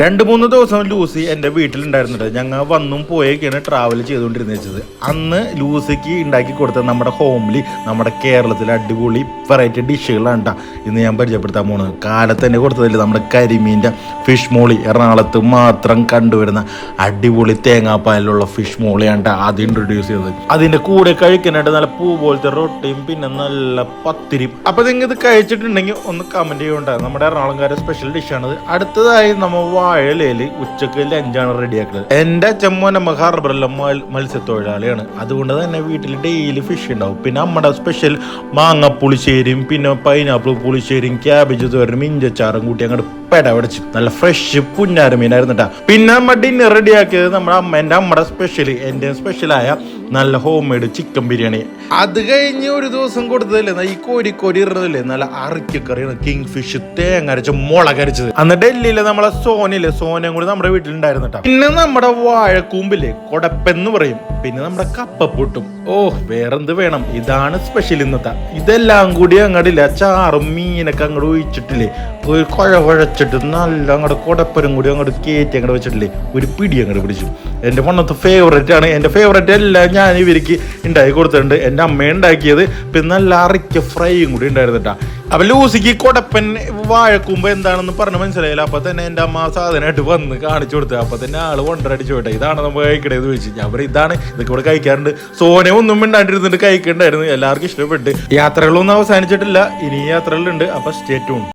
രണ്ട് മൂന്ന് ദിവസം ലൂസി എന്റെ വീട്ടിലുണ്ടായിരുന്നുണ്ട് ഞങ്ങൾ വന്നും പോയൊക്കെയാണ് ട്രാവൽ ചെയ്തുകൊണ്ടിരുന്നത് വെച്ചത്. അന്ന് ലൂസിക്ക് ഉണ്ടാക്കി കൊടുത്ത നമ്മുടെ ഹോംലി നമ്മുടെ കേരളത്തിലെ അടിപൊളി വെറൈറ്റി ഡിഷുകളാണ് കേട്ടോ ഇന്ന് ഞാൻ പരിചയപ്പെടുത്താൻ പോകുന്നത് കാലത്ത് തന്നെ കൊടുത്തതല്ലേ നമ്മുടെ കരിമീന്റെ ഫിഷ് മോളി. എറണാകുളത്ത് മാത്രം കണ്ടുവരുന്ന അടിപൊളി തേങ്ങാപ്പാലിലുള്ള ഫിഷ് മോളിയാണ് കേട്ടോ അത് ഇൻട്രൊഡ്യൂസ് ചെയ്തത്. അതിന്റെ കൂടെ കഴിക്കാനായിട്ട് നല്ല പൂ പോലത്തെ റൊട്ടിയും പിന്നെ നല്ല പത്തിരിയും അപ്പോൾ നിങ്ങൾ ഇത് കഴിച്ചിട്ടുണ്ടെങ്കിൽ ഒന്ന് കമന്റ് ചെയ്യുന്നുണ്ടാകും നമ്മുടെ എറണാകുളംകാരെ സ്പെഷ്യൽ ഡിഷാണ് അടുത്തതായി നമ്മൾ വാഴയിലയിൽ ഉച്ചയ്ക്ക് ലഞ്ചാണ് റെഡിയാക്കുന്നത് എന്റെ ചെമ്മോനമ്മ ഹാർബറിലെ മത്സ്യത്തൊഴിലാളിയാണ്. അതുകൊണ്ട് തന്നെ വീട്ടിൽ ഡെയിലി ഫിഷ് ഉണ്ടാവും. പിന്നെ നമ്മുടെ സ്പെഷ്യൽ മാങ്ങ പുളിശ്ശേരിയും പിന്നെ പൈനാപ്പിൾ പുളിശ്ശേരിയും ക്യാബേജ് തോരനും ഇഞ്ചച്ചാറും കൂട്ടി അങ്ങോട്ട് പെടവടച്ച് നല്ല ഫ്രഷ് പുന്നാര മീനായിരുന്നു കേട്ടോ പിന്നെ നമ്മൾ ഡിന്നർ റെഡിയാക്കിയത് നമ്മുടെ അമ്മ എന്റെ അമ്മയുടെ സ്പെഷ്യൽ എന്റെ സ്പെഷ്യലായ നല്ല ഹോം മെയ്ഡ് ചിക്കൻ ബിരിയാണി. അത് കഴിഞ്ഞ് ഒരു ദിവസം കൊടുത്തതല്ലേ? ഈ കോരി കോരി ഇടുന്നതല്ലേ നല്ല അറക്കറിയാണ് കിങ് ഫിഷ് തേങ്ങ അരച്ച് മുളക് അരച്ചത്. അന്ന് ഡൽഹിയിലെ നമ്മളെ സോനയില്ലേ? സോനയും കൂടി നമ്മുടെ വീട്ടിലുണ്ടായിരുന്നു പിന്നെ നമ്മുടെ വാഴക്കൂമ്പില്ലേ? കൊടപ്പെന്ന് പറയും. പിന്നെ നമ്മുടെ കപ്പപ്പൊട്ടും. ഓ വേറെന്ത് വേണം? ഇതാണ് സ്പെഷ്യൽ ഇന്നത്തെ. ഇതെല്ലാം കൂടി അങ്ങോട്ടില്ല ചാറും മീനൊക്കെ അങ്ങോട്ട് ഒഴിച്ചിട്ടില്ലേ? ഒരു കുഴ കുഴച്ചിട്ട് നല്ല അങ്ങോട്ട് കൊടപ്പരും കൂടി അങ്ങോട്ട് കയറ്റി അങ്ങോട്ട് വെച്ചിട്ടില്ലേ? ഒരു പിടി അങ്ങോട്ട് പിടിച്ചു. എന്റെ പണ്ടത്തെ ഫേവറേറ്റ് ആണ്. എന്റെ ഫേവറേറ്റ് എല്ലാം ഞാൻ ഇവർക്ക് ഉണ്ടാക്കി കൊടുത്തിട്ടുണ്ട്. എന്റെ അമ്മ ഉണ്ടാക്കിയത്. പിന്നെ നല്ല അറിക്ക ഫ്രൈയും കൂടി ഉണ്ടായിരുന്നു കേട്ടോ അപ്പൊ ലൂസിക്ക് കൊടപ്പൻ വാഴക്കുമ്പോൾ എന്താണെന്ന് പറഞ്ഞ് മനസ്സിലായില്ല. അപ്പൊ തന്നെ എന്റെ അമ്മ സാധനമായിട്ട് വന്ന് കാണിച്ചു കൊടുത്തു. അപ്പൊ തന്നെ ആൾ കൊണ്ടടിച്ചു പോട്ടെ ഇതാണ് നമ്മൾ കഴിക്കണേന്ന് ചോദിച്ചു. ഞാൻ പറയും ഇതാണ് ഇതൊക്കെ ഇവിടെ കഴിക്കാറുണ്ട്. സോന ഒന്നും മിണ്ടാണ്ടിരുന്നിട്ട് കഴിക്കണ്ടായിരുന്നു. എല്ലാവർക്കും ഇഷ്ടപ്പെട്ട്. യാത്രകളൊന്നും അവസാനിച്ചിട്ടില്ല. ഇനി യാത്രകളുണ്ട്. അപ്പൊ സ്റ്റേ ട്യൂൺ